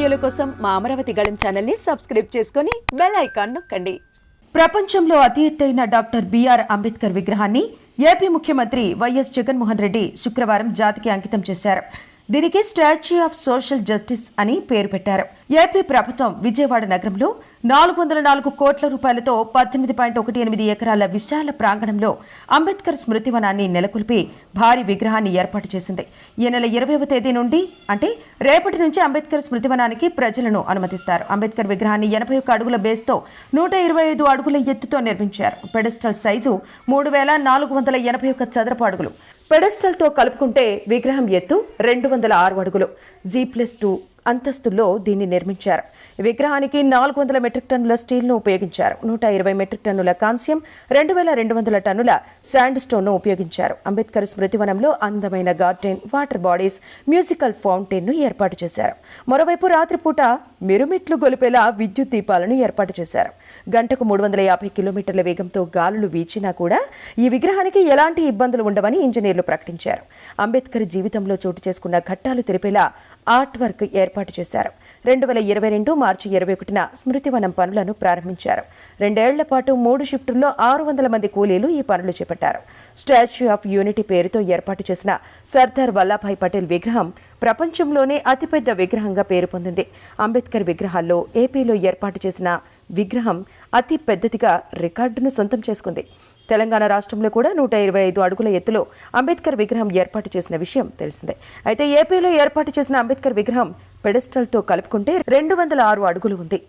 వీడియోల కోసం మా అమరావతి గళం ఛానల్ని సబ్స్క్రైబ్ చేసుకుని బెల్ ఐకాన్ నొక్కండి. ప్రపంచంలో అతి ఎత్తైన డాక్టర్ బిఆర్ అంబేద్కర్ విగ్రహాన్ని ఏపీ ముఖ్యమంత్రి వైఎస్ జగన్మోహన్ రెడ్డి శుక్రవారం జాతికి అంకితం చేశారు. దీనికి స్టాచ్యూ ఆఫ్ సోషల్ జస్టిస్ అని పేరు పెట్టారు. ఏపీ ప్రభుత్వం విజయవాడ నగరంలో నాలుగు వందల నాలుగు కోట్ల రూపాయలతో పద్దెనిమిది పాయింట్ ఒకటి ఎనిమిది ఎకరాల విశాల ప్రాంగణంలో అంబేద్కర్ స్మృతివనాన్ని నెలకొల్పి భారీ విగ్రహాన్ని ఏర్పాటు చేసింది. ఈ నెల ఇరవైవ తేదీ నుండి అంటే రేపటి నుంచి అంబేద్కర్ స్మృతివనానికి ప్రజలను అనుమతిస్తారు. అంబేద్కర్ విగ్రహాన్ని ఎనభై ఒక్క అడుగుల బేస్తో నూట ఇరవై ఐదు అడుగుల ఎత్తుతో నిర్మించారు. పెడెస్టల్ సైజు మూడు వేల నాలుగు వందల ఎనభై ఒక్క చదరపు అడుగులు. పెడెస్టల్తో కలుపుకుంటే విగ్రహం ఎత్తు రెండు వందల ఆరు అడుగులు. జీ ప్లస్ టూ అంతస్తుల్లో దీన్ని నిర్మించారు. విగ్రహానికి నాలుగు వందల మెట్రిక్ టన్నుల స్టీల్ను ఉపయోగించారు. నూట ఇరవై మెట్రిక్ టన్నుల కాంస్యం రెండు వేల రెండు వందల టన్నుల శాండ్ స్టోన్ను ఉపయోగించారు. అంబేద్కర్ స్మృతివనంలో అందమైన గార్డెన్ వాటర్ బాడీస్ మ్యూజికల్ ఫౌంటైన్ను ఏర్పాటు చేశారు. మరోవైపు రాత్రిపూట మిరుమిట్లు గొలిపేలా విద్యుత్ దీపాలను ఏర్పాటు చేశారు. గంటకు మూడు వందల యాభై కిలోమీటర్ల వేగంతో గాలులు వీచినా కూడా ఈ విగ్రహానికి ఎలాంటి ఇబ్బందులు ఉండవని ఇంజనీర్లు ప్రకటించారు. అంబేద్కర్ జీవితంలో చోటు చేసుకున్న ఘట్టాలు తెలిపేలా ఆర్ట్ వర్క్ ఏర్పాటు చేశారు. రెండు వేల ఇరవై రెండు మార్చి ఇరవై ఒకటిన స్మృతివనం పనులను ప్రారంభించారు. రెండేళ్ళ పాటు మూడు షిఫ్టుల్లో ఆరు వందల మంది కూలీలు ఈ పనులు చేపట్టారు. స్టాచ్యూ ఆఫ్ యూనిటీ పేరుతో ఏర్పాటు చేసిన సర్దార్ వల్లభాయ్ పటేల్ విగ్రహం ప్రపంచంలోనే అతిపెద్ద విగ్రహంగా పేరు పొందింది. అంబేద్కర్ విగ్రహాల్లో ఏపీలో ఏర్పాటు చేసిన విగ్రహం అతి పెద్దదిగా రికార్డును సొంతం చేసుకుంది. తెలంగాణ రాష్ట్రంలో కూడా నూట ఇరవై ఐదు అడుగుల ఎత్తులో అంబేద్కర్ విగ్రహం ఏర్పాటు చేసిన విషయం తెలిసిందే. అయితే ఏపీలో ఏర్పాటు చేసిన అంబేద్కర్ విగ్రహం పెడెస్టల్తో కలుపుకుంటే రెండు వందల ఆరు అడుగులు ఉంది.